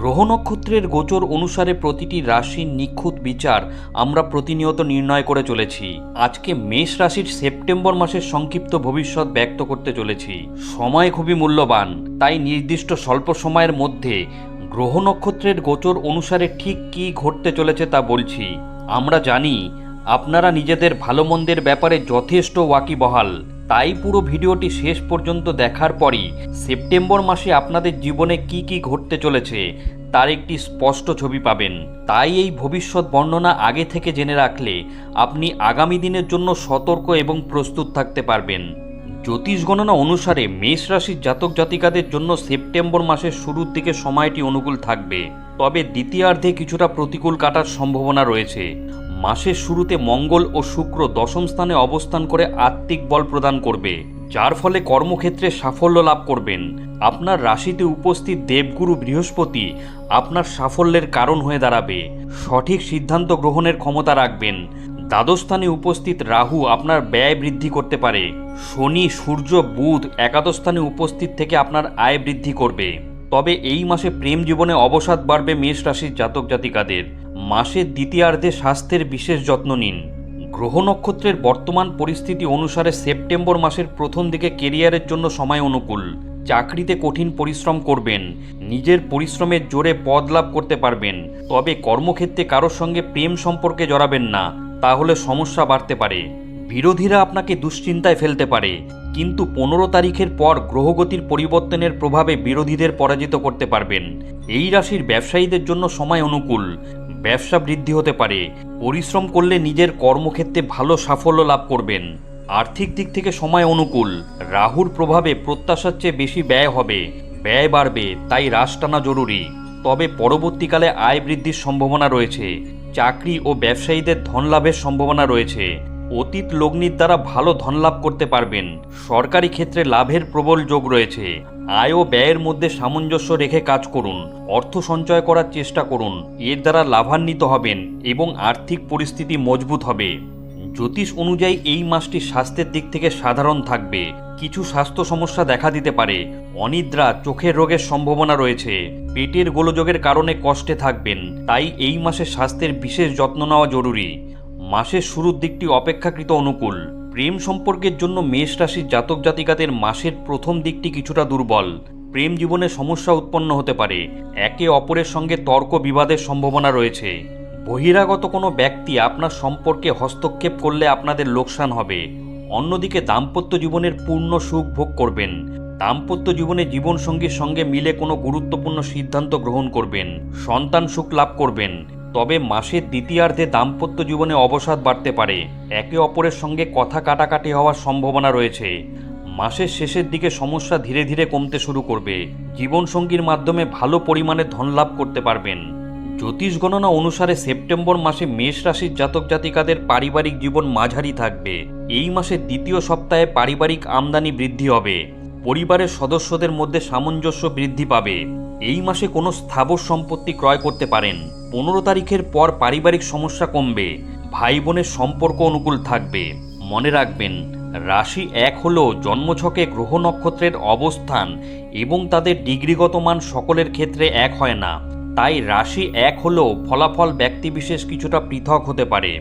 গ্রহ নক্ষত্রের গোচর অনুসারে প্রতিটি রাশির নিখুঁত বিচার আমরা প্রতিনিয়ত নির্ণয় করে চলেছি। আজকে মেষ রাশির সেপ্টেম্বর মাসের সংক্ষিপ্ত ভবিষ্যৎ ব্যক্ত করতে চলেছি। সময় খুবই মূল্যবান, তাই নির্দিষ্ট স্বল্প সময়ের মধ্যে গ্রহ নক্ষত্রের গোচর অনুসারে ঠিক কী ঘটতে চলেছে তা বলছি। আমরা জানি, আপনারা নিজেদের ভালো মন্দের ব্যাপারে যথেষ্ট ওয়াকিবহাল। তাই পুরো ভিডিওটি শেষ পর্যন্ত দেখার পরই সেপ্টেম্বর মাসে আপনাদের জীবনে কি কি ঘটতে চলেছে, তার একটি স্পষ্ট ছবি পাবেন। তাই এই ভবিষ্যৎ বর্ণনা আগে থেকে জেনে রাখলে আপনি আগামী দিনের জন্য সতর্ক এবং প্রস্তুত থাকতে পারবেন। জ্যোতিষ গণনা অনুসারে মেষ রাশির জাতক জাতিকাদের জন্য সেপ্টেম্বর মাসের শুরুর দিকে সময়টি অনুকূল থাকবে। তবে দ্বিতীয়ার্ধে কিছুটা প্রতিকূল কাটার সম্ভাবনা রয়েছে। মাসের শুরুতে মঙ্গল ও শুক্র দশম স্থানে অবস্থান করে আত্মিক বল প্রদান করবে, যার ফলে কর্মক্ষেত্রে সাফল্য লাভ করবেন। আপনার রাশিতে উপস্থিত দেবগুরু বৃহস্পতি আপনার সাফল্যের কারণ হয়ে দাঁড়াবে। সঠিক সিদ্ধান্ত গ্রহণের ক্ষমতা রাখবেন। দ্বাদস্থানে উপস্থিত রাহু আপনার ব্যয় বৃদ্ধি করতে পারে। শনি, সূর্য, বুধ একাদশ স্থানে উপস্থিত থেকে আপনার আয় বৃদ্ধি করবে। তবে এই মাসে প্রেম জীবনে অবসাদ বাড়বে মেষ রাশির জাতক জাতিকাদের মাসের দ্বিতীয়ার্ধে স্বাস্থ্যের বিশেষ যত্ন নিন। গ্রহ নক্ষত্রের বর্তমান পরিস্থিতি অনুসারে সেপ্টেম্বর মাসের প্রথম দিকে কেরিয়ারের জন্য সময় অনুকূল। চাকরিতে কঠিন পরিশ্রম করবেন। নিজের পরিশ্রমের জোরে পদ লাভ করতে পারবেন। তবে কর্মক্ষেত্রে কারোর সঙ্গে প্রেম সম্পর্কে জড়াবেন না। তাহলে সমস্যা বাড়তে পারে। বিরোধীরা আপনাকে দুশ্চিন্তায় ফেলতে পারে। কিন্তু পনেরো তারিখের পর গ্রহগতির পরিবর্তনের প্রভাবে বিরোধীদের পরাজিত করতে পারবেন। এই রাশির ব্যবসায়ীদের জন্য সময় অনুকূল। ব্যবসা বৃদ্ধি হতে পারে। পরিশ্রম করলে নিজের কর্মক্ষেত্রে ভালো সাফল্য লাভ করবেন। আর্থিক দিক থেকে সময় অনুকূল। রাহুর প্রভাবে প্রত্যাশার চেয়ে বেশি ব্যয় হবে। ব্যয় বাড়বে, তাই হ্রাস টানা জরুরি। তবে পরবর্তীকালে আয় বৃদ্ধির সম্ভাবনা রয়েছে। চাকরি ও ব্যবসায়ীদের ধন লাভের সম্ভাবনা রয়েছে। অতীত লগ্নির দ্বারা ভালো ধন লাভ করতে পারবেন। সরকারি ক্ষেত্রে লাভের প্রবল যোগ রয়েছে। আয় ও ব্যয়ের মধ্যে সামঞ্জস্য রেখে কাজ করুন। অর্থ সঞ্চয় করার চেষ্টা করুন। এর দ্বারা লাভান্বিত হবেন এবং আর্থিক পরিস্থিতি মজবুত হবে। জ্যোতিষ অনুযায়ী এই মাসটি স্বাস্থ্যের দিক থেকে সাধারণ থাকবে। কিছু স্বাস্থ্য সমস্যা দেখা দিতে পারে। অনিদ্রা, চোখের রোগের সম্ভাবনা রয়েছে। পেটের গোলযোগের কারণে কষ্টে থাকবেন। তাই এই মাসে স্বাস্থ্যের বিশেষ যত্ন নেওয়া জরুরি। মাসের শুরুর দিকটি অপেক্ষাকৃত অনুকূল। প্রেম সম্পর্কের জন্য মেষ রাশির জাতক জাতিকাদের মাসের প্রথম দিকটি কিছুটা দুর্বল। প্রেম জীবনে সমস্যা উৎপন্ন হতে পারে। একে অপরের সঙ্গে তর্ক বিবাদের সম্ভাবনা রয়েছে। বহিরাগত কোনো ব্যক্তি আপনার সম্পর্কে হস্তক্ষেপ করলে আপনাদের লোকসান হবে। অন্যদিকে দাম্পত্য জীবনের পূর্ণ সুখ ভোগ করবেন। দাম্পত্য জীবনে জীবনসঙ্গীর সঙ্গে মিলে কোনো গুরুত্বপূর্ণ সিদ্ধান্ত গ্রহণ করবেন। সন্তান সুখ লাভ করবেন। তবে মাসের দ্বিতীয়ার্ধে দাম্পত্য জীবনে অবসাদ বাড়তে পারে। একে অপরের সঙ্গে কথা কাটাকাটি হওয়ার সম্ভাবনা রয়েছে। মাসের শেষের দিকে সমস্যা ধীরে ধীরে কমতে শুরু করবে। জীবনসঙ্গীর মাধ্যমে ভালো পরিমাণে ধন লাভ করতে পারবেন। জ্যোতিষ গণনা অনুসারে সেপ্টেম্বর মাসে মেষ রাশির জাতক জাতিকাদের পারিবারিক জীবন মাঝারি থাকবে। এই মাসের দ্বিতীয় সপ্তাহে পারিবারিক আমদানি বৃদ্ধি হবে। পরিবারের সদস্যদের মধ্যে সামঞ্জস্য বৃদ্ধি পাবে। এই মাসে কোনো স্থাবর সম্পত্তি ক্রয় করতে পারেন। পনেরো তারিখের পর পারিবারিক সমস্যা কমবে ভাই বোনের সম্পর্ক অনুকূল থাকবে। মনে রাখবেন, রাশি এক হল জন্মছকে গ্রহ নক্ষত্রের অবস্থান এবং তাদের ডিগ্রিগত মান সকলের ক্ষেত্রে এক হয় না। তাই রাশি এক হলেও ফলাফল ব্যক্তিবিশেষ কিছুটা পৃথক হতে পারে।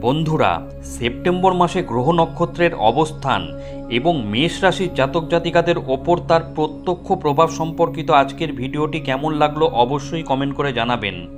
বন্ধুরা, সেপ্টেম্বর মাসে গ্রহ নক্ষত্রের অবস্থান এবং মেষ রাশির জাতক জাতিকাদের ওপর তার প্রত্যক্ষ প্রভাব সম্পর্কিত আজকের ভিডিওটি কেমন লাগল অবশ্যই কমেন্ট করে জানাবেন।